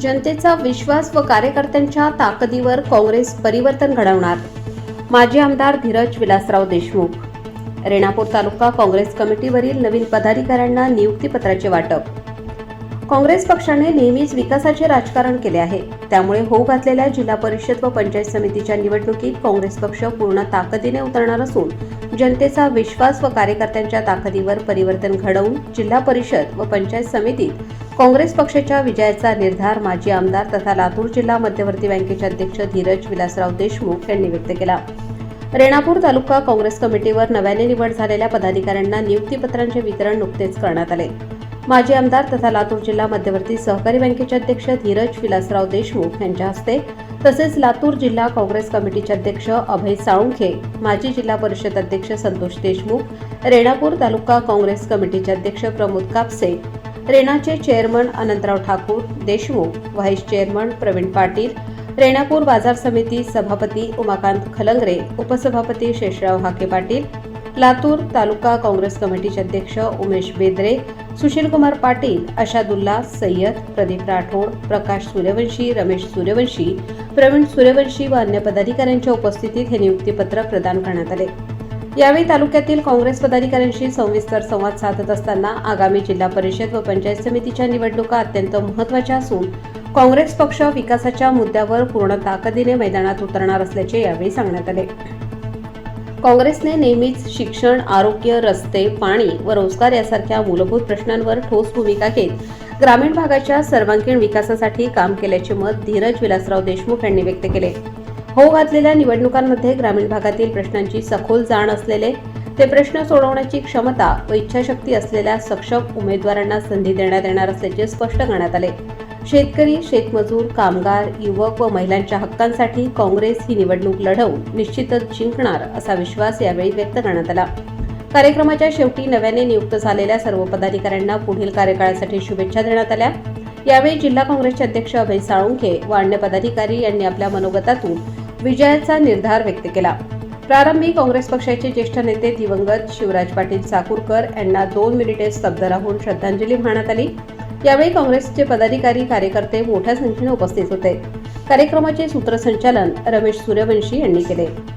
जनतेचा विश्वास व कार्यकर्त्यांच्या ताकदीवर काँग्रेस परिवर्तन घडवणार. माजी आमदार धीरज विलासराव देशमुख. रेणापूर तालुका काँग्रेस कमिटीवरील नवीन पदाधिकाऱ्यांना नियुक्तीपत्राचे वाटप. काँग्रेस पक्षाने नेहमीच विकासाचे राजकारण केले आहे. त्यामुळे होऊ घातलेल्या जिल्हा परिषद व पंचायत समितीच्या निवडणुकीत काँग्रेस पक्ष पूर्ण ताकदीने उतरणार असून जनतेचा विश्वास व कार्यकर्त्यांच्या ताकदीवर परिवर्तन घडवून जिल्हा परिषद व पंचायत समितीत काँग्रेस पक्षाच्या विजयाचा निर्धार माजी आमदार तथा लातूर जिल्हा मध्यवर्ती बँकेचे अध्यक्ष धीरज विलासराव देशमुख यांनी व्यक्त केला. रेणापूर तालुका काँग्रेस कमिटीवर नव्याने निवड झालेल्या पदाधिकाऱ्यांना नियुक्तीपत्रांचे वितरण नुकतेच करण्यात आले. माजी आमदार तथा लातूर जिल्हा मध्यवर्ती सहकारी बँकेचे अध्यक्ष धीरज विलासराव देशमुख यांच्या हस्ते तसेच लातूर जिल्हा काँग्रेस कमिटीचे अध्यक्ष अभय साळुंखे माजी जिल्हा परिषद अध्यक्ष संतोष देशमुख रेणापूर तालुका काँग्रेस कमिटीचे अध्यक्ष Pramod Kapse रेणाचे chairman Anantrao Thakur Deshmukh vice chairman Pravin Patil Renapur बाजार समिती सभापती उमाकांत खलंगरे उपसभापती शेषराव हाके पाटील लातूर तालुका काँग्रेस कमिटीचे अध्यक्ष उमेश बेदरे सुशीलकुमार पाटील अशादुल्ला सय्यद प्रदीप राठोड प्रकाश सूर्यवंशी रमेश सूर्यवंशी प्रवीण सूर्यवंशी व अन्य पदाधिकाऱ्यांच्या उपस्थितीत हे नियुक्तीपत्र प्रदान करण्यात आले. यावेळी तालुक्यातील काँग्रेस पदाधिकाऱ्यांशी सविस्तर संवाद साधत असताना आगामी जिल्हा परिषद व पंचायत समितीच्या निवडणुका अत्यंत महत्त्वाच्या असून काँग्रेस पक्ष विकासाच्या मुद्द्यावर पूर्ण ताकदीने मैदानात उतरणार असल्याचे यावेळी सांगण्यात आले. काँग्रेसने नेहमीच शिक्षण आरोग्य रस्ते पाणी व रोजगार यासारख्या मूलभूत प्रश्नांवर ठोस भूमिका घेत ग्रामीण भागाच्या सर्वांगीण विकासासाठी काम केल्याचे मत धीरज विलासराव देशमुख यांनी व्यक्त केले. हो घातलेल्या निवडणुकांमध्ये ग्रामीण भागातील प्रश्नांची सखोल जाण असलेले ते प्रश्न सोडवण्याची क्षमता व इच्छाशक्ती असलेल्या सक्षम उमेदवारांना संधी देण्यात येणार असल्याचे स्पष्ट करण्यात आले. शेतकरी शेतमजूर कामगार युवक व महिलांच्या हक्कांसाठी काँग्रेस ही निवडणूक लढवून निश्चितच जिंकणार असा विश्वास यावेळी व्यक्त करण्यात आला. कार्यक्रमाच्या शेवटी नव्याने नियुक्त झालेल्या सर्व पदाधिकाऱ्यांना पुढील कार्यकाळासाठी शुभेच्छा देण्यात आल्या. यावेळी जिल्हा काँग्रेसचे अध्यक्ष अभय साळुंखे व अन्य पदाधिकारी यांनी आपल्या मनोगतातून विजयाचा निर्धार व्यक्त केला. प्रारंभी काँग्रेस पक्षाचे ज्येष्ठ नेते दिवंगत शिवराज पाटील चाकूरकर यांना दोन मिनिटे स्तब्ध राहून श्रद्धांजली वाहण्यात आली. यावेळी काँग्रेसचे पदाधिकारी कार्यकर्ते मोठ्या संख्येने उपस्थित होते. कार्यक्रमाचे सूत्रसंचालन रमेश सूर्यवंशी यांनी केले.